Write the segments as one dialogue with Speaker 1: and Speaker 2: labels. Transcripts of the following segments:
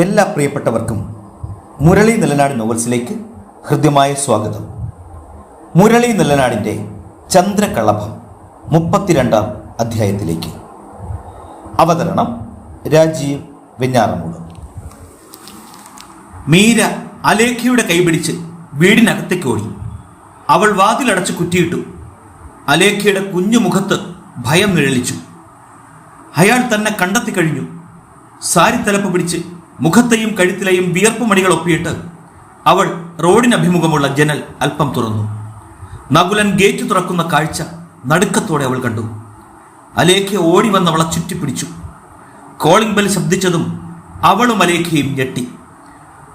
Speaker 1: എല്ലാ പ്രിയപ്പെട്ടവർക്കും മുരളി നിലനാട് നോവൽസിലേക്ക് ഹൃദ്യമായ സ്വാഗതം. മുരളി നിലനാടിന്റെ ചന്ദ്രകളഭം മുപ്പത്തിരണ്ടാം അധ്യായത്തിലേക്ക്. അവതരണം രാജീവ് വെഞ്ഞാറമൂട്. മീര അലേഖയുടെ കൈപിടിച്ച് വീടിനകത്തേക്ക് ഓടി. അവൾ വാതിലടച്ച് കുറ്റിയിട്ടു. അലേഖയുടെ കുഞ്ഞു മുഖത്ത് ഭയം നിഴലിച്ചു. അയാൾ തന്നെ കണ്ടെത്തി കഴിഞ്ഞു. സാരി തലപ്പ് പിടിച്ച് മുഖത്തെയും കഴുത്തിലെയും വിയർപ്പ് മണികൾ ഒപ്പിയിട്ട് അവൾ റോഡിനഭിമുഖമുള്ള ജനൽ അല്പം തുറന്നു. നകുലൻ ഗേറ്റ് തുറക്കുന്ന കാഴ്ച നടുക്കത്തോടെ അവൾ കണ്ടു. അലേഖ ഓടി വന്ന് അവളെ ചുറ്റിപ്പിടിച്ചു. കോളിംഗ് ബെൽ ശബ്ദിച്ചതും അവളും അലേഖയും ഞെട്ടി.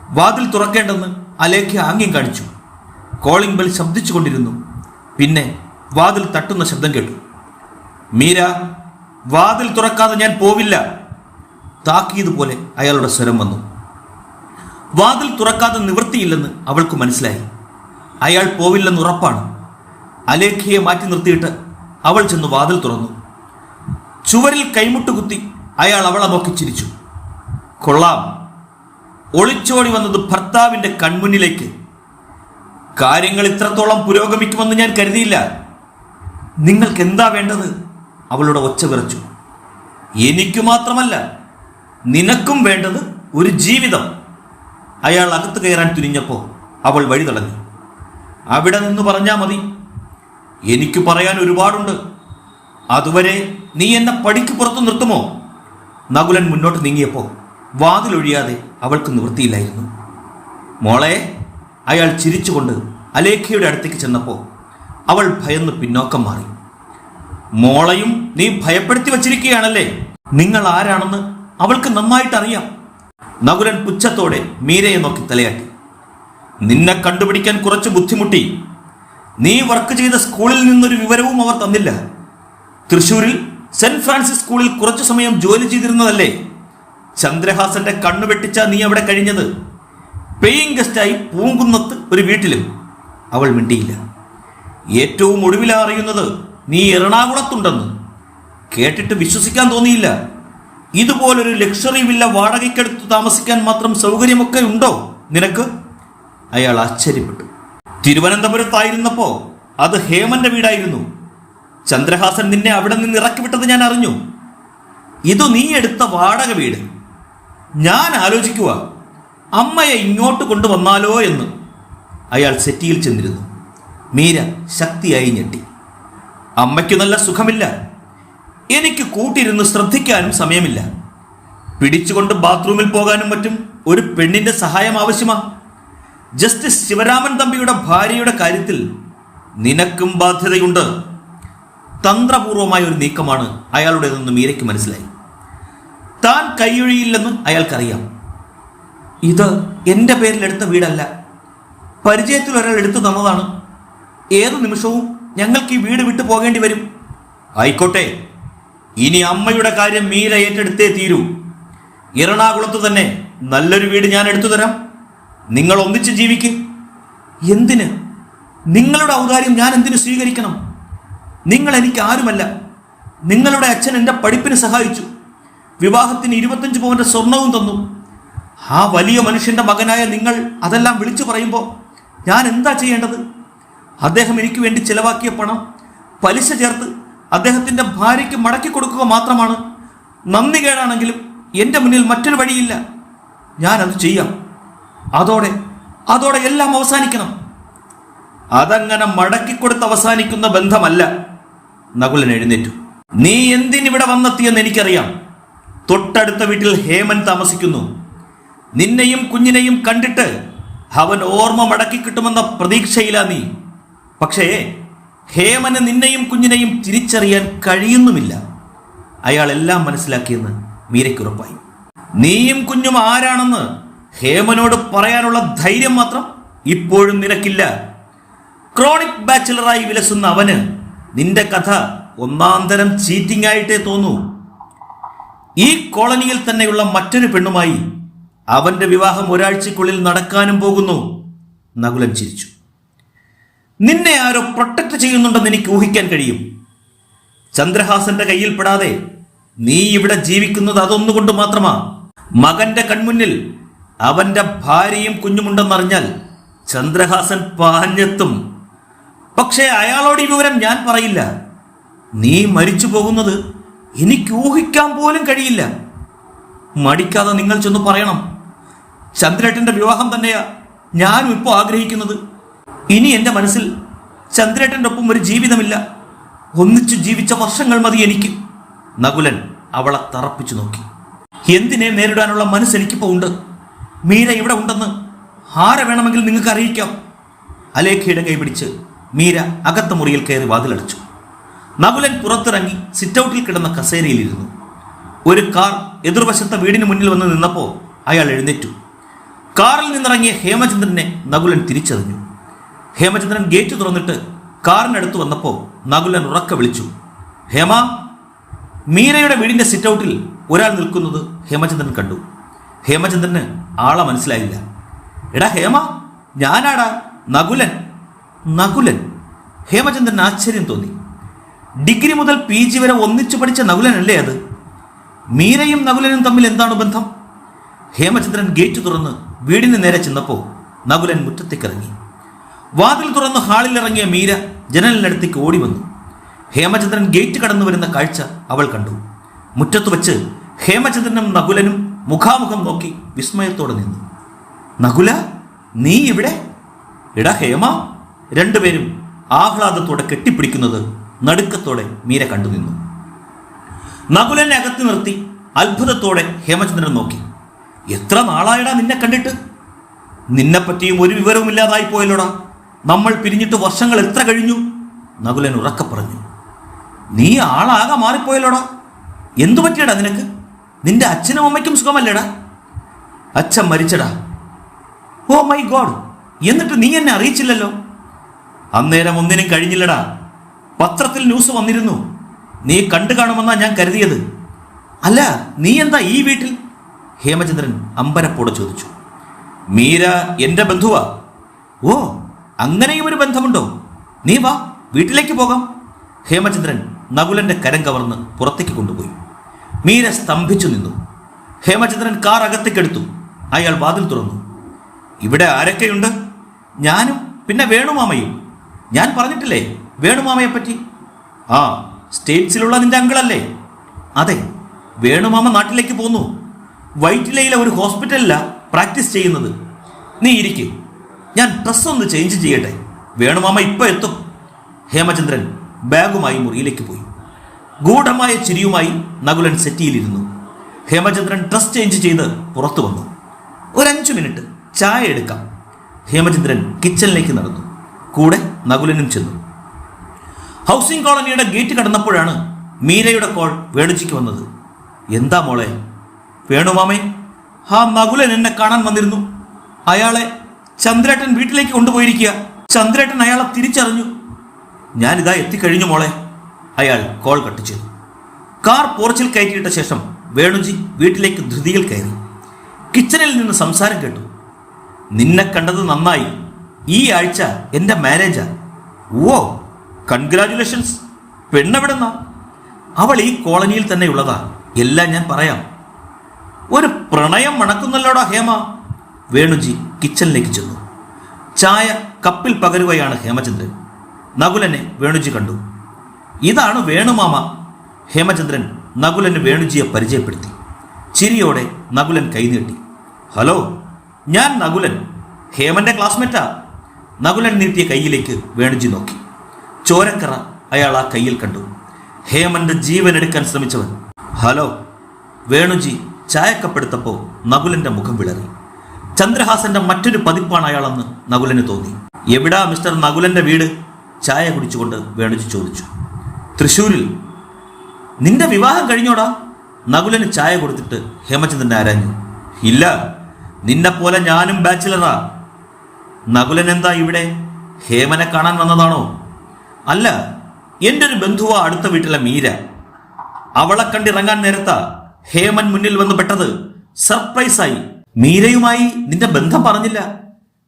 Speaker 1: വാതിൽ തുറക്കേണ്ടെന്ന് അലേഖ ആംഗ്യം കാണിച്ചു. കോളിംഗ് ബെൽ ശബ്ദിച്ചുകൊണ്ടിരുന്നു പിന്നെ വാതിൽ തട്ടുന്ന ശബ്ദം കേട്ടു. മീര വാതിൽ തുറക്കാതെ ഞാൻ പോവില്ല. താക്കീത് പോലെ അയാളുടെ സ്വരം വന്നു. വാതിൽ തുറക്കാതെ നിവൃത്തിയില്ലെന്ന് അവൾക്ക് മനസ്സിലായി. അയാൾ പോവില്ലെന്ന് ഉറപ്പാണ്. അലേഖയെ മാറ്റി നിർത്തിയിട്ട് അവൾ ചെന്ന് വാതിൽ തുറന്നു. ചുവരിൽ കൈമുട്ട് കുത്തി അയാൾ അവളെ നോക്കി ചിരിച്ചു. കൊള്ളാം. ഒളിച്ചോടി വന്നത് ഭർത്താവിന്റെ കൺമുന്നിലേക്ക്. കാര്യങ്ങൾ ഇത്രത്തോളം പുരോഗമിക്കുമെന്ന് ഞാൻ കരുതിയില്ല. നിങ്ങൾക്ക് എന്താ വേണ്ടത്? അവളുടെ ഒച്ച വിറച്ചു. എനിക്ക് മാത്രമല്ല. നിനക്കും വേണ്ടത് ഒരു ജീവിതം. അയാൾ അകത്ത് കയറാൻ തുനിഞ്ഞപ്പോൾ അവൾ വഴി തടഞ്ഞു. അവിടെ നിന്ന് പറഞ്ഞാൽ മതി. എനിക്ക് പറയാൻ ഒരുപാടുണ്ട്. അതുവരെ നീ എന്നെ പടിക്ക് പുറത്ത് നിർത്തുമോ? നകുലൻ മുന്നോട്ട് നീങ്ങിയപ്പോൾ വാതിലൊഴിയാതെ അവൾക്ക് നിവൃത്തിയില്ലായിരുന്നു. മോളെ അയാൾ ചിരിച്ചുകൊണ്ട് അലേഖയുടെ അടുത്തേക്ക് ചെന്നപ്പോൾ അവൾ ഭയന്ന് പിന്നോക്കം മാറി. മോളയും നീ ഭയപ്പെടുത്തി വച്ചിരിക്കുകയാണല്ലേ? നിങ്ങൾ ആരാണെന്ന് അവൾക്ക് നന്നായിട്ട് അറിയാം നകുലൻ പുച്ഛത്തോടെ മീരയെ നോക്കി തലയാട്ടി നിന്നെ കണ്ടുപിടിക്കാൻ കുറച്ച് ബുദ്ധിമുട്ടി. നീ വർക്ക് ചെയ്ത സ്കൂളിൽ നിന്നൊരു വിവരവും അവർ തന്നില്ല. തൃശൂരിൽ സെന്റ് ഫ്രാൻസിസ് സ്കൂളിൽ കുറച്ചു സമയം ജോലി ചെയ്തിരുന്നതല്ലേ? ചന്ദ്രഹാസന്റെ കണ്ണു വെട്ടിച്ച നീ അവിടെ കഴിഞ്ഞത്? പേയിങ് ഗസ്റ്റായി പൂങ്കുന്നത്ത് ഒരു വീട്ടിലും. അവൾ മിണ്ടിയില്ല. ഏറ്റവും ഒടുവിലറിയുന്നത് നീ എറണാകുളത്തുണ്ടെന്ന്. കേട്ടിട്ട് വിശ്വസിക്കാൻ തോന്നിയില്ല. ഇതുപോലൊരു ലക്ഷറി വില്ല വാടകയ്ക്കെടുത്ത് താമസിക്കാൻ മാത്രം സൗകര്യമൊക്കെ ഉണ്ടോ? നിനക്ക്? അയാൾ ആശ്ചര്യപ്പെട്ടു. തിരുവനന്തപുരത്തായിരുന്നപ്പോ അത് ഹേമന്റെ വീടായിരുന്നു. ചന്ദ്രഹാസൻ നിന്നെ അവിടെ നിന്ന് ഇറക്കി വിട്ടത് ഞാൻ അറിഞ്ഞു. ഇത് നീ എടുത്ത വാടക വീട്. ഞാൻ ആലോചിക്കുക അമ്മയെ ഇങ്ങോട്ട് കൊണ്ടുവന്നാലോ എന്ന്. അയാൾ സെറ്റിയിൽ ചെന്നിരുന്നു. മീര ശക്തിയായി ഞെട്ടി. അമ്മയ്ക്ക് നല്ല സുഖമില്ല. എനിക്ക് കൂട്ടിരുന്ന് ശ്രദ്ധിക്കാനും സമയമില്ല. പിടിച്ചുകൊണ്ട് ബാത്റൂമിൽ പോകാനും മറ്റും ഒരു പെണ്ണിന്റെ സഹായം ആവശ്യമാ. ജസ്റ്റിസ് ശിവരാമൻ തമ്പിയുടെ ഭാര്യയുടെ കാര്യത്തിൽ നിനക്കും ബാധ്യതയുണ്ട്. തന്ത്രപൂർവമായ ഒരു നീക്കമാണ് അയാളുടേതെന്ന് മീരയ്ക്ക് മനസ്സിലായി. താൻ കൈയൊഴിയില്ലെന്ന് അയാൾക്കറിയാം. ഇത് എന്റെ പേരിലെടുത്ത വീടല്ല. പരിചയത്തിൽ ഒരാൾ എടുത്തു തന്നതാണ്. ഏതു നിമിഷവും ഞങ്ങൾക്ക് ഈ വീട് വിട്ടു പോകേണ്ടി വരും. ആയിക്കോട്ടെ. ഇനി അമ്മയുടെ കാര്യം മീര ഏറ്റെടുത്തേ തീരൂ. എറണാകുളത്ത് തന്നെ നല്ലൊരു വീട് ഞാൻ എടുത്തു തരാം. നിങ്ങൾ ഒന്നിച്ച് ജീവിക്ക്. എന്തിന്? നിങ്ങളുടെ ഔദാര്യം ഞാൻ എന്തിനു സ്വീകരിക്കണം? നിങ്ങൾ എനിക്ക് ആരുമല്ല. നിങ്ങളുടെ അച്ഛൻ എന്റെ പഠിപ്പിന് സഹായിച്ചു. വിവാഹത്തിന് ഇരുപത്തഞ്ച് പവന്റെ സ്വർണവും തന്നു. ആ വലിയ മനുഷ്യന്റെ മകനായ നിങ്ങൾ അതെല്ലാം വിളിച്ചു പറയുമ്പോൾ ഞാൻ എന്താ ചെയ്യേണ്ടത്? അദ്ദേഹം എനിക്ക് വേണ്ടി ചിലവാക്കിയ പണം പലിശ ചേർത്ത് അദ്ദേഹത്തിന്റെ ഭാര്യയ്ക്ക് മടക്കി കൊടുക്കുക മാത്രമാണ്. നന്ദി കേടാണെങ്കിലും എന്റെ മുന്നിൽ മറ്റൊരു വഴിയില്ല. ഞാനത് ചെയ്യാം. അതോടെ അതോടെ എല്ലാം അവസാനിക്കണം. അതങ്ങനെ മടക്കി മടക്കിക്കൊടുത്ത് അവസാനിക്കുന്ന ബന്ധമല്ല. നകുലൻ എഴുന്നേറ്റു. നീ എന്തിനിവിടെ വന്നെത്തിയെന്ന് എനിക്കറിയാം. തൊട്ടടുത്ത വീട്ടിൽ ഹേമൻ താമസിക്കുന്നു. നിന്നെയും കുഞ്ഞിനെയും കണ്ടിട്ട് അവൻ ഓർമ്മ മടക്കി കിട്ടുമെന്ന പ്രതീക്ഷയിലാ നീ. പക്ഷേ ഹേമന് നിന്നെയും കുഞ്ഞിനെയും തിരിച്ചറിയാൻ കഴിയുന്നുമില്ല. അയാൾ എല്ലാം മനസ്സിലാക്കിയെന്ന് മീരയ്ക്കുറപ്പായി നീയും കുഞ്ഞും ആരാണെന്ന് ഹേമനോട് പറയാനുള്ള ധൈര്യം മാത്രം ഇപ്പോഴും നിനക്കില്ല. ക്രോണിക് ബാച്ചിലറായി വിലസുന്ന അവന് നിന്റെ കഥ ഒന്നാന്തരം ചീറ്റിംഗ് ആയിട്ടേ തോന്നൂ. ഈ കോളനിയിൽ തന്നെയുള്ള മറ്റൊരു പെണ്ണുമായി അവന്റെ വിവാഹം ഒരാഴ്ചക്കുള്ളിൽ നടക്കാനും പോകുന്നു. നകുലൻ ചിരിച്ചു. നിന്നെ ആരോ പ്രൊട്ടക്ട് ചെയ്യുന്നുണ്ടെന്ന് എനിക്ക് ഊഹിക്കാൻ കഴിയും. ചന്ദ്രഹാസന്റെ കയ്യിൽപ്പെടാതെ നീ ഇവിടെ ജീവിക്കുന്നത് അതൊന്നുകൊണ്ട് മാത്രമാ. മകന്റെ കൺമുന്നിൽ അവന്റെ ഭാര്യയും കുഞ്ഞുമുണ്ടെന്നറിഞ്ഞാൽ ചന്ദ്രഹാസൻ പാഞ്ഞെത്തും. പക്ഷേ അയാളോട് ഈ വിവരം ഞാൻ പറയില്ല. നീ മരിച്ചു പോകുന്നത് എനിക്ക് ഊഹിക്കാൻ പോലും കഴിയില്ല. മടിക്കാതെ നിങ്ങൾ ചെന്ന് പറയണം. ചന്ദ്രേട്ടന്റെ വിവാഹം തന്നെയാ ഞാനും ഇപ്പോൾ ആഗ്രഹിക്കുന്നത്. ഇനി എന്റെ മനസ്സിൽ ചന്ദ്രേട്ടന്റെ ഒപ്പം ഒരു ജീവിതമില്ല. ഒന്നിച്ചു ജീവിച്ച വർഷങ്ങൾ മതി എനിക്ക്. നകുലൻ അവളെ തറപ്പിച്ചു നോക്കി. എന്തിനെ നേരിടാനുള്ള മനസ്സ് എനിക്കിപ്പോൾ ഉണ്ട്? മീര ഇവിടെ ഉണ്ടെന്ന് ആരെ വേണമെങ്കിൽ നിങ്ങൾക്ക് അറിയിക്കാം. അലേഖയുടെ കൈപിടിച്ച് മീര അകത്ത മുറിയിൽ കയറി വാതിലടച്ചു. നകുലൻ പുറത്തിറങ്ങി സിറ്റൗട്ടിൽ കിടന്ന കസേരയിലിരുന്നു. ഒരു കാർ എതിർവശത്തെ വീടിന് മുന്നിൽ വന്ന് നിന്നപ്പോൾ അയാൾ എഴുന്നേറ്റു. കാറിൽ നിന്നിറങ്ങിയ ഹേമചന്ദ്രനെ നകുലൻ തിരിച്ചറിഞ്ഞു. ഹേമചന്ദ്രൻ ഗേറ്റ് തുറന്നിട്ട് കാറിനടുത്ത് വന്നപ്പോൾ നകുലൻ ഉറക്ക വിളിച്ചു ഹേമ മീരയുടെ വീടിന്റെ സിറ്റൗട്ടിൽ ഒരാൾ നിൽക്കുന്നത് ഹേമചന്ദ്രൻ കണ്ടു. ഹേമചന്ദ്രന് ആളെ മനസ്സിലായില്ല. എടാ ഹേമ ഞാനാടാ നകുലൻ നകുലൻ. ഹേമചന്ദ്രൻ ആശ്ചര്യം തോന്നി. ഡിഗ്രി മുതൽ പി ജി വരെ ഒന്നിച്ചു പഠിച്ച നകുലനല്ലേ അത്? മീരയും നകുലനും തമ്മിൽ എന്താണ് ബന്ധം? ഹേമചന്ദ്രൻ ഗേറ്റ് തുറന്ന് വീടിന് നേരെ ചെന്നപ്പോൾ നകുലൻ മുറ്റത്തേക്കിറങ്ങി വാതിൽ തുറന്ന് ഹാളിലിറങ്ങിയ മീര ജനലിനടുത്തേക്ക് ഓടി വന്നു. ഹേമചന്ദ്രൻ ഗേറ്റ് കടന്നു വരുന്ന കാഴ്ച അവൾ കണ്ടു. മുറ്റത്ത് വച്ച് ഹേമചന്ദ്രനും നകുലനും മുഖാമുഖം നോക്കി വിസ്മയത്തോടെ നിന്നു. നകുല നീ ഇവിടെ? എടാ ഹേമ രണ്ടുപേരും ആഹ്ലാദത്തോടെ കെട്ടിപ്പിടിക്കുന്നത് നടുക്കത്തോടെ മീര കണ്ടു നിന്നു. നകുലനെ അകത്ത് നിർത്തി അത്ഭുതത്തോടെ ഹേമചന്ദ്രൻ നോക്കി. എത്ര നാളായടാ നിന്നെ കണ്ടിട്ട്? നിന്നെപ്പറ്റിയും ഒരു വിവരവുമില്ലാതായി പോയല്ലോടാ. നമ്മൾ പിരിഞ്ഞിട്ട് വർഷങ്ങൾ എത്ര കഴിഞ്ഞു? നകുലൻ ഉറക്കെ പറഞ്ഞു. നീ ആളാകെ മാറിപ്പോയല്ലോടാ. എന്തു പറ്റിയടാ നിനക്ക്? നിന്റെ അച്ഛനും അമ്മയ്ക്കും സുഖമല്ലേടാ? അച്ഛൻ മരിച്ചടാ. Oh my God. എന്നിട്ട് നീ എന്നെ അറിയിച്ചില്ലല്ലോ? അന്നേരം ഒന്നിനും കഴിഞ്ഞില്ലടാ. പത്രത്തിൽ ന്യൂസ് വന്നിരുന്നു. നീ കണ്ടു കാണുമെന്നാ ഞാൻ കരുതിയത്. അല്ല നീ എന്താ ഈ വീട്ടിൽ? ഹേമചന്ദ്രൻ അമ്പരപ്പോടെ ചോദിച്ചു. മീര എന്റെ ബന്ധുവാ. ഓ അങ്ങനെയും ഒരു ബന്ധമുണ്ടോ? നീ വാ വീട്ടിലേക്ക് പോകാം. ഹേമചന്ദ്രൻ നകുലന്റെ കരം കവർന്ന് പുറത്തേക്ക് കൊണ്ടുപോയി. മീര സ്തംഭിച്ചു നിന്നു. ഹേമചന്ദ്രൻ കാർ അകത്തേക്കെടുത്തു. അയാൾ വാതിൽ തുറന്നു. ഇവിടെ ആരൊക്കെയുണ്ട്? ഞാനും പിന്നെ വേണുമാമയും. ഞാൻ പറഞ്ഞിട്ടില്ലേ വേണുമാമയെ പറ്റി ആ സ്റ്റേറ്റ്സിലുള്ള നിന്റെ അങ്കിളല്ലേ. അതെ വേണുമാമ നാട്ടിലേക്ക് പോന്നു. വൈറ്റിലയിലെ ഒരു ഹോസ്പിറ്റലിലാ പ്രാക്ടീസ് ചെയ്യുന്നത്. നീ ഇരിക്ക്. ഞാൻ ഡ്രസ് ഒന്ന് ചേഞ്ച് ചെയ്യട്ടെ? വേണുമാമ ഇപ്പൊ എത്തും. ഹേമചന്ദ്രൻ ബാഗുമായി മുറിയിലേക്ക് പോയി. ഗൂഢമായ ചിരിയുമായി നകുലൻ സെറ്റിയിലിരുന്നു. ഹേമചന്ദ്രൻ ഡ്രസ് ചേഞ്ച് ചെയ്ത് പുറത്തു വന്നു. ഒരു മിനിറ്റ് ചായ എടുക്കാം. ഹേമചന്ദ്രൻ കിച്ചണിലേക്ക് നടന്നു. കൂടെ നകുലനും ചെന്നു. ഹൗസിംഗ് കോളനിയുടെ ഗേറ്റ് കടന്നപ്പോഴാണ് മീരയുടെ കോൾ വേണുജിക്ക് വന്നത്. എന്താ മോളെ? വേണുമാമേ ആ നകുലൻ എന്നെ കാണാൻ വന്നിരുന്നു. അയാളെ ചന്ദ്രേട്ടൻ വീട്ടിലേക്ക് കൊണ്ടുപോയിരിക്കുക. ചന്ദ്രേട്ടൻ അയാളെ തിരിച്ചറിഞ്ഞു. ഞാനിതാ എത്തിക്കഴിഞ്ഞു മോളെ. അയാൾ കോൾ കട്ട് ചെയ്തു. കാർ പോർച്ചിൽ കയറ്റിയിട്ട ശേഷം വേണുജി വീട്ടിലേക്ക് ധൃതിയിൽ കയറി. കിച്ചണിൽ നിന്ന് സംസാരം കേട്ടു. നിന്നെ കണ്ടത് നന്നായി. ഈ ആഴ്ച എന്റെ മാരേജാ ഓ കൺഗ്രാറ്റുലേഷൻസ് പെണ്ണെവിടുന്ന? അവൾ ഈ കോളനിയിൽ തന്നെ ഉള്ളതാ. എല്ലാം ഞാൻ പറയാം. ഒരു പ്രണയം മണക്കുന്നല്ലോടാ ഹേമ. വേണുജി കിച്ചണിലേക്ക് ചെന്നു. ചായ കപ്പിൽ പകരുകയാണ് ഹേമചന്ദ്രൻ. നകുലനെ വേണുജി കണ്ടു. ഇതാണ് വേണുമാമ. ഹേമചന്ദ്രൻ നകുലന് വേണുജിയെ പരിചയപ്പെടുത്തി. ചിരിയോടെ നകുലൻ കൈനീട്ടി ഹലോ ഞാൻ നകുലൻ. ഹേമന്റെ ക്ലാസ്മേറ്റാ. നകുലൻ നീട്ടിയ കയ്യിലേക്ക് വേണുജി നോക്കി. ചോരക്കറ അയാൾ ആ കയ്യിൽ കണ്ടു. ഹേമന്റെ ജീവൻ എടുക്കാൻ ശ്രമിച്ചവൻ. ഹലോ വേണുജി ചായക്കപ്പെടുത്തപ്പോൾ നകുലന്റെ മുഖം വിളറി. ചന്ദ്രഹാസന്റെ മറ്റൊരു പതിപ്പാണ് അയാളെന്ന് നകുലന് തോന്നി. എവിടാ മിസ്റ്റർ നകുലന്റെ വീട്? ചായ കുടിച്ചുകൊണ്ട് വേണുജി ചോദിച്ചു. തൃശൂരിൽ. നിന്റെ വിവാഹം കഴിഞ്ഞോടാ? നകുലന് ചായ കൊടുത്തിട്ട് ഹേമചന്ദ്രൻ ആരാഞ്ഞു. ഇല്ല നിന്നെ പോലെ ഞാനും ബാച്ചിലറാ. നകുലൻ എന്താ ഇവിടെ? ഹേമനെ കാണാൻ വന്നതാണോ? അല്ല എന്റെ ഒരു ബന്ധുവ അടുത്ത വീട്ടിലെ മീര. അവളെ കണ്ടിറങ്ങാൻ നേരത്താ ഹേമൻ മുന്നിൽ വന്ന് പെട്ടത്. സർപ്രൈസായി. മീരയുമായി നിന്റെ ബന്ധം പറഞ്ഞില്ല.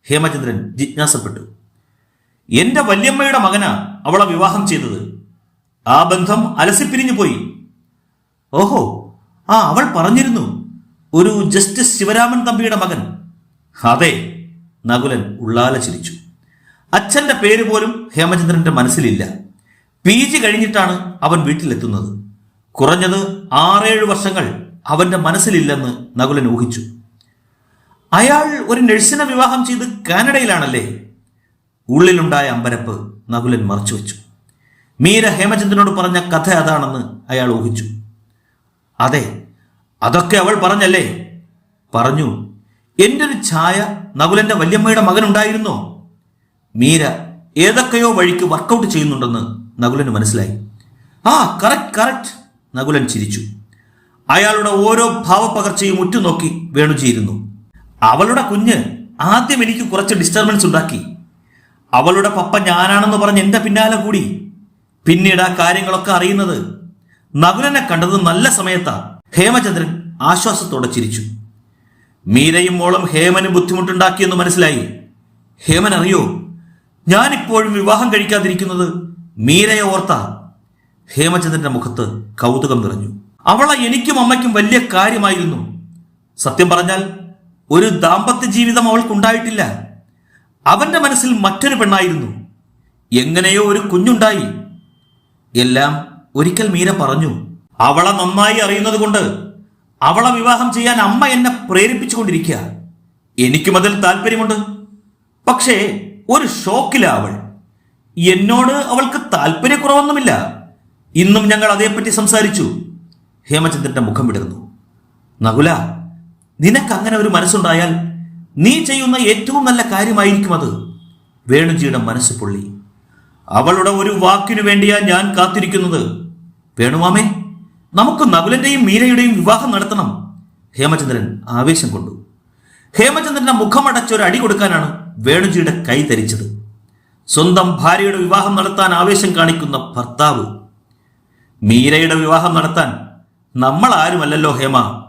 Speaker 1: ഹേമചന്ദ്രൻ ജിജ്ഞാസപ്പെട്ടു. എന്റെ വല്യമ്മയുടെ മകനാ അവളെ വിവാഹം ചെയ്തത്. ആ ബന്ധം അലസിപ്പിരിഞ്ഞു പോയി. ഓഹോ ആ അവൾ പറഞ്ഞിരുന്നു ഒരു ജസ്റ്റിസ് ശിവരാമൻ തമ്പിയുടെ മകൻ. അതെ നകുലൻ ഉള്ളാല ചിരിച്ചു. അച്ഛന്റെ പേര് പോലും ഹേമചന്ദ്രന്റെ മനസ്സിലില്ല. പി ജി കഴിഞ്ഞിട്ടാണ് അവൻ വീട്ടിലെത്തുന്നത്. കുറഞ്ഞത് ആറേഴ് വർഷങ്ങൾ അവന്റെ മനസ്സിലില്ലെന്ന് നകുലൻ ഊഹിച്ചു. അയാൾ ഒരു നഴ്സിനെ വിവാഹം ചെയ്ത് കാനഡയിലാണല്ലേ? ഉള്ളിലുണ്ടായ അമ്പരപ്പ് നകുലൻ മറച്ചു വെച്ചു. മീര ഹേമചന്ദ്രനോട് പറഞ്ഞ കഥ അതാണെന്ന് അയാൾ ഊഹിച്ചു. അതെ അതൊക്കെ അവൾ പറഞ്ഞല്ലേ? പറഞ്ഞു എന്റെ ഒരു ഛായ നകുലന്റെ വല്യമ്മയുടെ മകനുണ്ടായിരുന്നോ? മീര ഏതൊക്കെയോ വഴിക്ക് വർക്കൗട്ട് ചെയ്യുന്നുണ്ടെന്ന് നകുലന് മനസ്സിലായി. ആ കറക്റ്റ് കറക്റ്റ് നകുലൻ ചിരിച്ചു. അയാളുടെ ഓരോ ഭാവപകർച്ചയും ഉറ്റുനോക്കി വേണുചിയിരുന്നു അവളുടെ കുഞ്ഞ് ആദ്യം എനിക്ക് കുറച്ച് ഡിസ്റ്റർബൻസ് ഉണ്ടാക്കി. അവളുടെ പപ്പ ഞാനാണെന്ന് പറഞ്ഞ് എന്റെ പിന്നാലെ കൂടി. പിന്നീട് ആ കാര്യങ്ങളൊക്കെ അറിയുന്നത് നകുലനെ കണ്ടത് നല്ല സമയത്താ. ഹേമചന്ദ്രൻ ആശ്വാസത്തോടെ ചിരിച്ചു. മീരയും മോളും ഹേമന് ബുദ്ധിമുട്ടുണ്ടാക്കിയെന്ന് മനസ്സിലായി. ഹേമൻ അറിയോ ഞാനിപ്പോഴും വിവാഹം കഴിക്കാതിരിക്കുന്നത് മീരയെ ഓർത്ത. ഹേമചന്ദ്രന്റെ മുഖത്ത് കൗതുകം നിറഞ്ഞു. അവളെ എനിക്കും അമ്മയ്ക്കും വലിയ കാര്യമായിരുന്നു. സത്യം പറഞ്ഞാൽ ഒരു ദാമ്പത്യ ജീവിതം അവൾക്കുണ്ടായിട്ടില്ല. അവന്റെ മനസ്സിൽ മറ്റൊരു പെണ്ണായിരുന്നു. എങ്ങനെയോ ഒരു കുഞ്ഞുണ്ടായി. എല്ലാം ഒരിക്കൽ മീര പറഞ്ഞു അവളെ നന്നായി അറിയുന്നത് കൊണ്ട് അവളെ വിവാഹം ചെയ്യാൻ അമ്മ എന്നെ പ്രേരിപ്പിച്ചുകൊണ്ടിരിക്കുക. എനിക്കും അതിൽ താല്പര്യമുണ്ട്. പക്ഷേ ഒരു ഷോക്കില അവൾ. എന്നോട് അവൾക്ക് താല്പര്യക്കുറവൊന്നുമില്ല. ഇന്നും ഞങ്ങൾ അതേപ്പറ്റി സംസാരിച്ചു. ഹേമചന്ദ്രന്റെ മുഖം വിടുന്നു നകുല നിനക്ക് അങ്ങനെ ഒരു മനസ്സുണ്ടായാൽ നീ ചെയ്യുന്ന ഏറ്റവും നല്ല കാര്യമായിരിക്കും അത്. വേണുജിയുടെ മനസ്സ് പൊള്ളി. അവളുടെ ഒരു വാക്കിനു വേണ്ടിയാ ഞാൻ കാത്തിരിക്കുന്നത്. വേണുമാമേ നമുക്ക് നകുലന്റെയും മീരയുടെയും വിവാഹം നടത്തണം. ഹേമചന്ദ്രൻ ആവേശം കൊണ്ടു. ഹേമചന്ദ്രന്റെ മുഖമടച്ച് ഒരു അടി കൊടുക്കാനാണ് വേണുജിയുടെ കൈ ധരിച്ചത്. സ്വന്തം ഭാര്യയുടെ വിവാഹം നടത്താൻ ആവേശം കാണിക്കുന്ന ഭർത്താവ്. മീരയുടെ വിവാഹം നടത്താൻ നമ്മൾ ആരുമല്ലല്ലോ ഹേമ.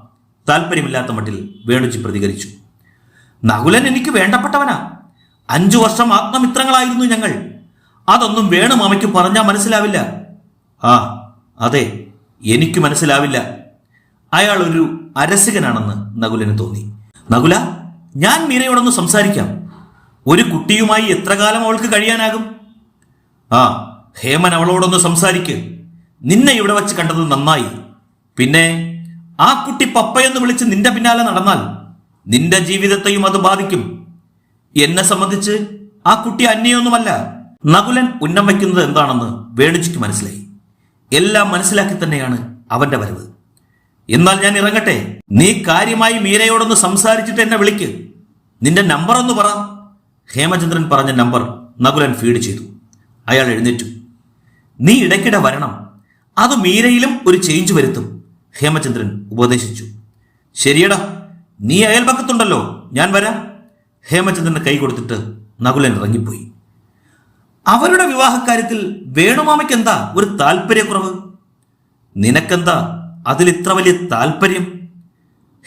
Speaker 1: താല്പര്യമില്ലാത്ത മട്ടിൽ വേണുജി പ്രതികരിച്ചു. നകുലൻ എനിക്ക് വേണ്ടപ്പെട്ടവനാ. അഞ്ചു വർഷം ആത്മമിത്രങ്ങളായിരുന്നു ഞങ്ങൾ. അതൊന്നും വേണു മാമയ്ക്ക് പറഞ്ഞാൽ മനസ്സിലാവില്ല. ആ അതെ എനിക്ക് മനസ്സിലാവില്ല. അയാൾ ഒരു അരസികനാണെന്ന് നകുലന് തോന്നി. നകുല ഞാൻ മീരയോടൊന്ന് സംസാരിക്കാം. ഒരു കുട്ടിയുമായി എത്ര കാലം അവൾക്ക് കഴിയാനാകും? ആ ഹേമൻ അവളോടൊന്ന് സംസാരിക്ക്. നിന്നെ ഇവിടെ വച്ച് കണ്ടത് നന്നായി. പിന്നെ ആ കുട്ടി പപ്പയെന്ന് വിളിച്ച് നിന്റെ പിന്നാലെ നടന്നാൽ നിന്റെ ജീവിതത്തെയും അത് ബാധിക്കും. എന്നെ സംബന്ധിച്ച് ആ കുട്ടി അന്യൊന്നുമല്ല നകുലൻ ഉന്നം വയ്ക്കുന്നത് എന്താണെന്ന് വേണുജിക്ക് മനസ്സിലായി. എല്ലാം മനസ്സിലാക്കി തന്നെയാണ് അവന്റെ വരവ്. എന്നാൽ ഞാൻ ഇറങ്ങട്ടെ? നീ കാര്യമായി മീരയോടൊന്ന് സംസാരിച്ചിട്ട് എന്നെ വിളിക്ക്. നിന്റെ നമ്പർ ഒന്ന് പറ. ഹേമചന്ദ്രൻ പറഞ്ഞ നമ്പർ നകുലൻ ഫീഡ് ചെയ്തു. അയാൾ എഴുന്നേറ്റു. നീ ഇടയ്ക്കിടെ വരണം. അത് മീരയിലും ഒരു ചേഞ്ച് വരുത്തും. ഹേമചന്ദ്രൻ ഉപദേശിച്ചു. ശരിയടാ നീ അയൽപക്കത്തുണ്ടല്ലോ. ഞാൻ വരാം. ഹേമചന്ദ്രന് കൈ കൊടുത്തിട്ട് നകുലൻ ഇറങ്ങിപ്പോയി. അവരുടെ വിവാഹക്കാര്യത്തിൽ വേണുമാമയ്ക്ക് എന്താ ഒരു താല്പര്യക്കുറവ് നിനക്കെന്താ അതിൽ ഇത്ര വലിയ താല്പര്യം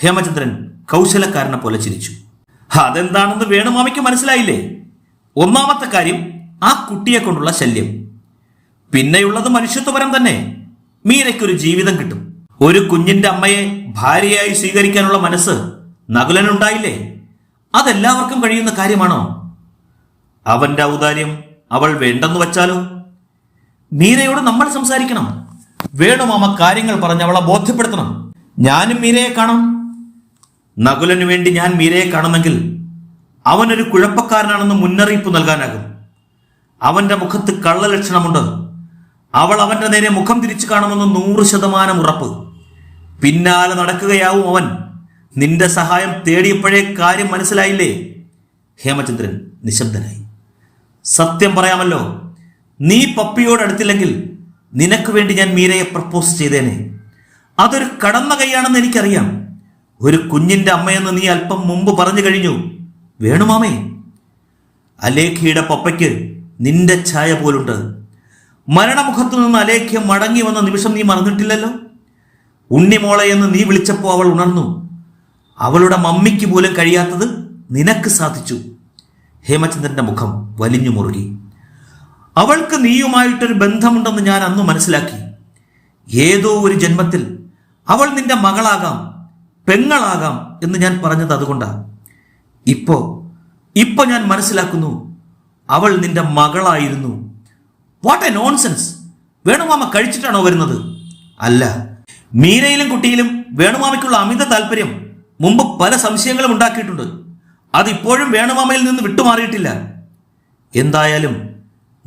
Speaker 1: ഹേമചന്ദ്രൻ കൗശലക്കാരനെ പോലെ ചിരിച്ചു. അതെന്താണെന്ന് വേണുമാമയ്ക്ക് മനസ്സിലായില്ലേ? ഒന്നാമത്തെ കാര്യം ആ കുട്ടിയെ കൊണ്ടുള്ള ശല്യം. പിന്നെയുള്ളത് മനുഷ്യത്വപരം തന്നെ. മീരയ്ക്കൊരു ജീവിതം കിട്ടും. ഒരു കുഞ്ഞിന്റെ അമ്മയെ ഭാര്യയായി സ്വീകരിക്കാനുള്ള മനസ്സ് നകുലനുണ്ടായില്ലേ? അതെല്ലാവർക്കും കഴിയുന്ന കാര്യമാണോ? അവന്റെ ഔദാര്യം അവൾ വേണ്ടെന്ന് വച്ചാലോ? മീരയോട് നമ്മൾ സംസാരിക്കണം. വേണുമാമ കാര്യങ്ങൾ പറഞ്ഞ് അവളെ ബോധ്യപ്പെടുത്തണം. ഞാനും മീരയെ കാണാം. നകുലന് വേണ്ടി ഞാൻ മീരയെ കാണുമെങ്കിൽ അവനൊരു കുഴപ്പക്കാരനാണെന്ന് മുന്നറിയിപ്പ് നൽകാനാകും. അവന്റെ മുഖത്ത് കള്ളലക്ഷണമുണ്ട്. അവൾ അവന്റെ നേരെ മുഖം തിരിച്ചു കാണുമെന്ന് നൂറ് ശതമാനം ഉറപ്പ്. പിന്നാലെ നടക്കുകയാവും അവൻ. നിന്റെ സഹായം തേടിയപ്പോഴേ കാര്യം മനസ്സിലായില്ലേ? ഹേമചന്ദ്രൻ നിശബ്ദനായി. സത്യം പറയാമല്ലോ നീ പപ്പിയോട് അടുത്തില്ലെങ്കിൽ നിനക്ക് വേണ്ടി ഞാൻ മീരയെ പ്രപ്പോസ് ചെയ്തേനെ. അതൊരു കടന്ന കൈയാണെന്ന് എനിക്കറിയാം. ഒരു കുഞ്ഞിന്റെ അമ്മയെന്ന് നീ അല്പം മുമ്പ് പറഞ്ഞു കഴിഞ്ഞു. വേണുമാമേ അലേഖയുടെ പപ്പയ്ക്ക് നിന്റെ ഛായ പോലുണ്ട്. മരണമുഖത്തു നിന്ന് അലേഖ്യ മടങ്ങി വന്ന നിമിഷം നീ മറന്നിട്ടില്ലല്ലോ? ഉണ്ണിമോളെ എന്ന് നീ വിളിച്ചപ്പോൾ അവൾ ഉണർന്നു. അവളുടെ മമ്മിക്ക് പോലും കഴിയാത്തത് നിനക്ക് സാധിച്ചു. ഹേമചന്ദ്രന്റെ മുഖം വലിഞ്ഞു മുറുകി. അവൾക്ക് നീയുമായിട്ടൊരു ബന്ധമുണ്ടെന്ന് ഞാൻ അന്ന് മനസ്സിലാക്കി. ഏതോ ഒരു ജന്മത്തിൽ അവൾ നിന്റെ മകളാകാം പെങ്ങളാകാം എന്ന് ഞാൻ പറഞ്ഞത് അതുകൊണ്ടാ. ഇപ്പോ ഇപ്പൊ ഞാൻ മനസ്സിലാക്കുന്നു അവൾ നിന്റെ മകളായിരുന്നു. വാട്ട് എ നോൺസെൻസ് വേണുമാമ കഴിച്ചിട്ടാണോ വരുന്നത്? അല്ല മീരയിലും കുട്ടിയിലും വേണുമാമയ്ക്കുള്ള അമിത താല്പര്യം മുമ്പ് പല സംശയങ്ങളും ഉണ്ടാക്കിയിട്ടുണ്ട്. അതിപ്പോഴും വേണുമാമയിൽ നിന്ന് വിട്ടുമാറിയിട്ടില്ല. എന്തായാലും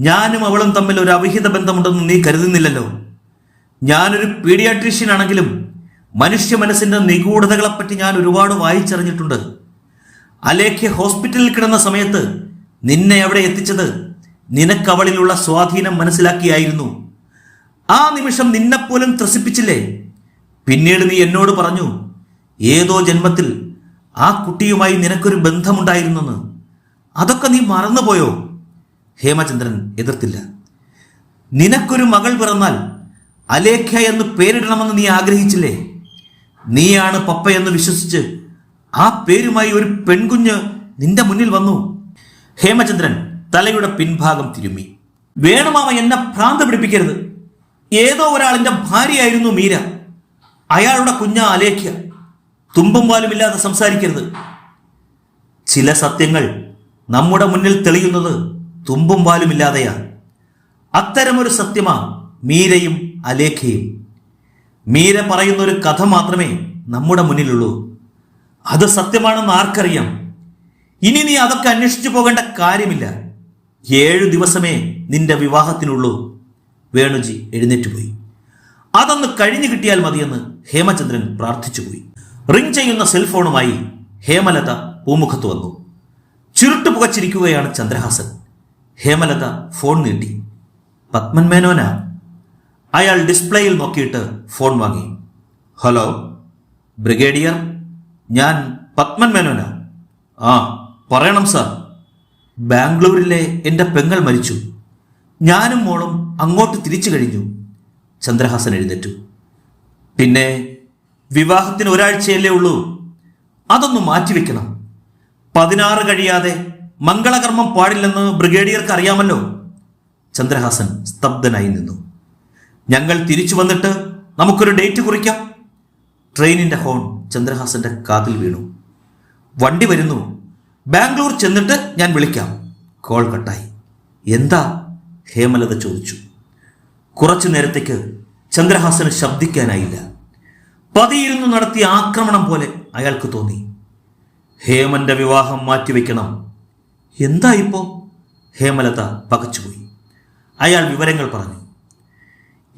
Speaker 1: ഞാനും അവളും തമ്മിൽ ഒരു അവിഹിത ബന്ധമുണ്ടെന്ന് നീ കരുതുന്നില്ലല്ലോ. ഞാനൊരു പീഡിയാട്രീഷ്യൻ ആണെങ്കിലും മനുഷ്യ മനസ്സിന്റെ നിഗൂഢതകളെപ്പറ്റി ഞാൻ ഒരുപാട് വായിച്ചറിഞ്ഞിട്ടുണ്ട്. അലേഖ്യ ഹോസ്പിറ്റലിൽ കിടന്ന സമയത്ത് നിന്നെ അവിടെ എത്തിച്ചത് നിനക്കവളിലുള്ള സ്വാധീനം മനസ്സിലാക്കിയായിരുന്നു. ആ നിമിഷം നിന്നെപ്പോലും ത്രസിപ്പിച്ചില്ലേ? പിന്നീട് നീ എന്നോട് പറഞ്ഞു ഏതോ ജന്മത്തിൽ ആ കുട്ടിയുമായി നിനക്കൊരു ബന്ധമുണ്ടായിരുന്നെന്ന്. അതൊക്കെ നീ മറന്നുപോയോ? ഹേമചന്ദ്രൻ എതിർത്തില്ല. നിനക്കൊരു മകൾ പിറന്നാൽ അലേഖ്യ എന്ന് പേരിടണമെന്ന് നീ ആഗ്രഹിച്ചില്ലേ? നീയാണ് പപ്പ എന്ന് വിശ്വസിച്ച് ആ പേരുമായി ഒരു പെൺകുഞ്ഞ് നിന്റെ മുന്നിൽ വന്നു. ഹേമചന്ദ്രൻ തലയുടെ പിൻഭാഗം തിരുമ്മി. വേണമാമ എന്നെ ഭ്രാന്ത് പിടിപ്പിക്കരുത്. ഏതോ ഒരാളിന്റെ ഭാര്യയായിരുന്നു മീര. അയാളുടെ കുഞ്ഞ അലേഖ്യ. തുമ്പും പാലുമില്ലാതെ സംസാരിക്കരുത്. ചില സത്യങ്ങൾ നമ്മുടെ മുന്നിൽ തെളിയുന്നത് തുമ്പും പാലുമില്ലാതെയാണ് അത്തരമൊരു സത്യമാണ് മീരയും അലേഖയും മീര പറയുന്ന ഒരു കഥ മാത്രമേ നമ്മുടെ മുന്നിലുള്ളൂ. അത് സത്യമാണെന്ന് ആർക്കറിയാം? ഇനി നീ അതൊക്കെ അന്വേഷിച്ചു പോകേണ്ട കാര്യമില്ല. ഏഴു ദിവസമേ നിന്റെ വിവാഹത്തിനുള്ളൂ. വേണുജി എഴുന്നേറ്റ് പോയി. അതൊന്ന് കഴിഞ്ഞു കിട്ടിയാൽ മതിയെന്ന് ഹേമചന്ദ്രൻ പ്രാർത്ഥിച്ചുപോയി റിംഗ് ചെയ്യുന്ന സെൽഫോണുമായി ഹേമലത പൂമുഖത്ത് വന്നു. ചുരുട്ട് പുകച്ചിരിക്കുകയാണ് ചന്ദ്രഹാസൻ. ഹേമലത ഫോൺ നീട്ടി. പത്മൻ മേനോന? അയാൾ ഡിസ്പ്ലേയിൽ നോക്കിയിട്ട് ഫോൺ വാങ്ങി. ഹലോ? ബ്രിഗേഡിയർ? ഞാൻ പത്മൻ മേനോന. ആ പറയണം സാർ. ബാംഗ്ലൂരിലെ എന്റെ പെങ്ങൾ മരിച്ചു. ഞാനും മോളും അങ്ങോട്ട് തിരിച്ചു കഴിഞ്ഞു. ചന്ദ്രഹാസൻ എഴുന്നേറ്റു. പിന്നെ വിവാഹത്തിന് ഒരാഴ്ചയല്ലേ ഉള്ളൂ. അതൊന്ന് മാറ്റിവെക്കണം പതിനാറ് കഴിയാതെ മംഗളകർമ്മം പാടില്ലെന്ന് ബ്രിഗേഡിയർക്ക് അറിയാമല്ലോ. ചന്ദ്രഹാസൻ സ്തബ്ധനായി നിന്നു. ഞങ്ങൾ തിരിച്ചു വന്നിട്ട് നമുക്കൊരു ഡേറ്റ് കുറിക്കാം. ട്രെയിനിന്റെ ഹോൺ ചന്ദ്രഹാസന്റെ കാതിൽ വീണു. വണ്ടി വരുന്നു. ബാംഗ്ലൂർ ചെന്നിട്ട് ഞാൻ വിളിക്കാം. കോൾ കട്ടായി. എന്താ? ഹേമലത ചോദിച്ചു. കുറച്ചു നേരത്തേക്ക് ചന്ദ്രഹാസന് ശബ്ദിക്കാനായില്ല. പതിയിരുന്നു നടത്തിയ ആക്രമണം പോലെ അയാൾക്ക് തോന്നി. ഹേമന്റെ വിവാഹം മാറ്റിവെക്കണം. എന്താ ഇപ്പോ ഹേമലത പകച്ചുപോയി. അയാൾ വിവരങ്ങൾ പറഞ്ഞു.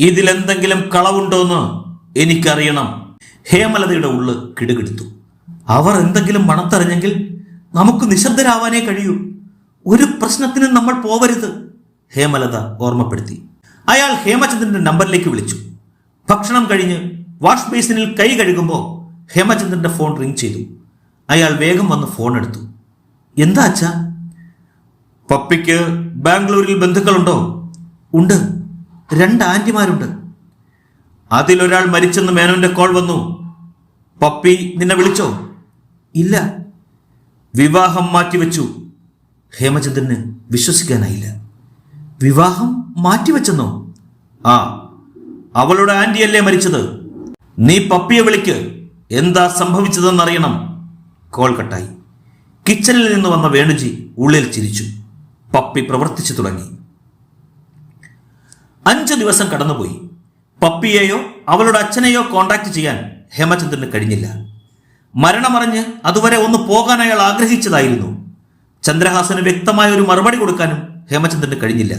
Speaker 1: ഇതിലെന്തെങ്കിലും കളവുണ്ടോന്ന് എനിക്കറിയണം. ഹേമലതയുടെ ഉള്ള് കിടുകിടുത്തു. അവർ എന്തെങ്കിലും മണത്തറിഞ്ഞെങ്കിൽ നമുക്ക് നിശബ്ദരാവാനേ കഴിയൂ. ഒരു പ്രശ്നത്തിനും നമ്മൾ പോവരുത്. ഹേമലത ഓർമ്മപ്പെടുത്തി. അയാൾ ഹേമചന്ദ്രന്റെ നമ്പറിലേക്ക് വിളിച്ചു. ഭക്ഷണം കഴിഞ്ഞ് വാഷ് ബേസിനിൽ കൈ കഴുകുമ്പോൾ ഹേമചന്ദ്രന്റെ ഫോൺ റിംഗ് ചെയ്തു. അയാൾ വേഗം വന്ന് ഫോൺ എടുത്തു. എന്താ അച്ഛാ? പപ്പിക്ക് ബാംഗ്ലൂരിൽ ബന്ധുക്കളുണ്ടോ? ഉണ്ട്. രണ്ട് ആന്റിമാരുണ്ട്. അതിലൊരാൾ മരിച്ചെന്ന് മേനോന്റെ കോൾ വന്നു. പപ്പി നിന്നെ വിളിച്ചോ? ഇല്ല. വിവാഹം മാറ്റിവെച്ചു. ഹേമചന്ദ്രന് വിശ്വസിക്കാനായില്ല. വിവാഹം മാറ്റിവെച്ചെന്നോ? ആ. അവളുടെ ആന്റിയല്ലേ മരിച്ചത്. നീ പപ്പിയെ വിളിക്ക്. എന്താ സംഭവിച്ചതെന്നറിയണം. കോൾ കട്ടായി. കിച്ചണിൽ നിന്ന് വന്ന വേണുജി ഉള്ളിൽ ചിരിച്ചു. പപ്പി പ്രവർത്തിച്ചു തുടങ്ങി. അഞ്ചു ദിവസം കടന്നുപോയി. പപ്പിയെയോ അവളുടെ അച്ഛനെയോ കോണ്ടാക്ട് ചെയ്യാൻ ഹേമചന്ദ്രന് കഴിഞ്ഞില്ല. മരണമറിഞ്ഞ് അതുവരെ ഒന്ന് പോകാൻ അയാൾ ആഗ്രഹിച്ചതായിരുന്നു. ചന്ദ്രഹാസന് വ്യക്തമായ ഒരു മറുപടി കൊടുക്കാനും ഹേമചന്ദ്രന് കഴിഞ്ഞില്ല.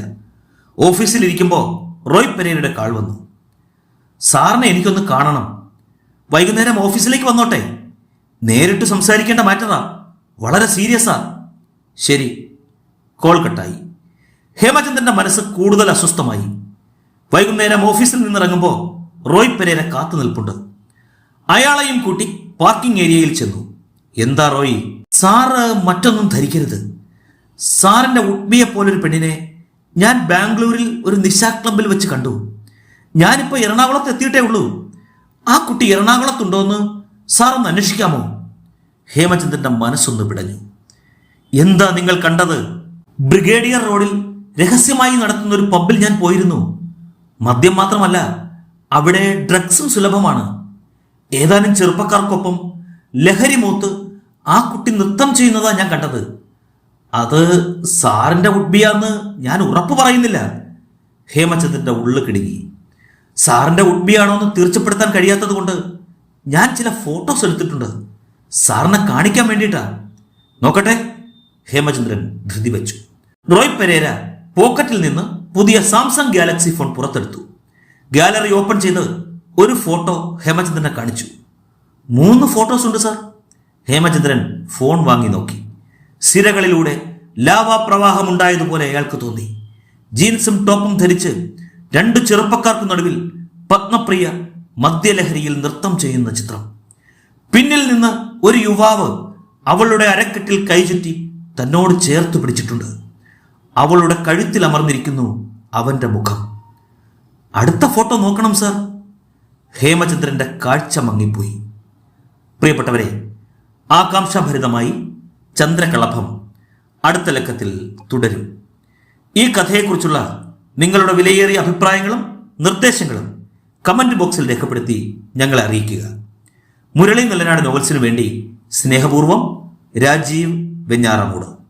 Speaker 1: ഓഫീസിലിരിക്കുമ്പോൾ റോയ് പെരേരയുടെ കാൾ വന്നു. സാറിനെ എനിക്കൊന്ന് കാണണം. വൈകുന്നേരം ഓഫീസിലേക്ക് വന്നോട്ടെ. നേരിട്ട് സംസാരിക്കേണ്ട മാറ്ററാ വളരെ സീരിയസാ ശരി. കോൾ കട്ടായി. ഹേമചന്ദ്രന്റെ മനസ്സ് കൂടുതൽ അസ്വസ്ഥമായി. വൈകുന്നേരം ഓഫീസിൽ നിന്നിറങ്ങുമ്പോൾ റോയ് പെരേര കാത്തു നിൽപ്പുണ്ട്. അയാളെയും കൂട്ടി പാർക്കിംഗ് ഏരിയയിൽ ചെന്നു. എന്താ റോയ്? സാറ് മറ്റൊന്നും ധരിക്കരുത്. സാറിന്റെ ഉഡ്മിയെ പോലൊരു പെണ്ണിനെ ഞാൻ ബാംഗ്ലൂരിൽ ഒരു നിശാ ക്ലബിൽ വെച്ച് കണ്ടു. ഞാനിപ്പോൾ എറണാകുളത്ത് എത്തിയിട്ടേ ഉള്ളൂ. ആ കുട്ടി എറണാകുളത്തുണ്ടോ എന്ന് സാറൊന്ന് അന്വേഷിക്കാമോ? ഹേമചന്ദ്രന്റെ മനസ്സൊന്ന് പിടഞ്ഞു എന്താ നിങ്ങൾ കണ്ടത്? ബ്രിഗേഡിയർ റോഡിൽ രഹസ്യമായി നടത്തുന്ന ഒരു പബ്ബിൽ ഞാൻ പോയിരുന്നു. മദ്യം മാത്രമല്ല അവിടെ ഡ്രഗ്സും സുലഭമാണ്. ഏതാനും ചെറുപ്പക്കാർക്കൊപ്പം ലഹരി മൂത്ത് ആ കുട്ടി നൃത്തം ചെയ്യുന്നതാണ് ഞാൻ കണ്ടത്. അത് സാറിന്റെ ഉഡ്ബിയാന്ന് ഞാൻ ഉറപ്പ് പറയുന്നില്ല. ഹേമചന്ദ്രന്റെ ഉള്ളു കിടുങ്ങി. സാറിന്റെ ഉഡ്ബിയാണോ എന്ന് തീർച്ചപ്പെടുത്താൻ കഴിയാത്തത് കൊണ്ട് ഞാൻ ചില ഫോട്ടോസ് എടുത്തിട്ടുണ്ട്. സാറിനെ കാണിക്കാൻ വേണ്ടിയിട്ടാ. നോക്കട്ടെ. ഹേമചന്ദ്രൻ ധൃതി വച്ചു. റോയ് പെരേര പോക്കറ്റിൽ നിന്ന് പുതിയ സാംസങ് ഗാലക്സി ഫോൺ പുറത്തെടുത്തു. ഗാലറി ഓപ്പൺ ചെയ്ത് ഒരു ഫോട്ടോ ഹേമചന്ദ്രനെ കാണിച്ചു. മൂന്ന് ഫോട്ടോസ് ഉണ്ട് സാർ. ഹേമചന്ദ്രൻ ഫോൺ വാങ്ങി നോക്കി. സിരകളിലൂടെ ലാവാ പ്രവാഹമുണ്ടായതുപോലെ അയാൾക്ക് തോന്നി. ജീൻസും ടോപ്പും ധരിച്ച് രണ്ട് ചെറുപ്പക്കാർക്ക് നടുവിൽ പത്മപ്രിയ മദ്യലഹരിയിൽ നൃത്തം ചെയ്യുന്ന ചിത്രം. പിന്നിൽ നിന്ന് ഒരു യുവാവ് അവളുടെ അരക്കെട്ടിൽ കൈചുറ്റി തന്നോട് ചേർത്ത് പിടിച്ചിട്ടുണ്ട്. അവളുടെ കഴുത്തിൽ അമർന്നിരിക്കുന്നു അവന്റെ മുഖം. അടുത്ത ഫോട്ടോ നോക്കണം സാർ. ഹേമചന്ദ്രന്റെ കാഴ്ച മങ്ങിപ്പോയി. പ്രിയപ്പെട്ടവരെ ആകാംക്ഷാഭരിതമായി ചന്ദ്രകളഭം അടുത്ത ലക്കത്തിൽ തുടരും. ഈ കഥയെക്കുറിച്ചുള്ള നിങ്ങളുടെ വിലയേറിയ അഭിപ്രായങ്ങളും നിർദ്ദേശങ്ങളും കമന്റ് ബോക്സിൽ രേഖപ്പെടുത്തി ഞങ്ങളെ അറിയിക്കുക. മുരളി നല്ലനാട് നോവൽസിനു വേണ്ടി സ്നേഹപൂർവം രാജീവ് വെഞ്ഞാറമൂട്.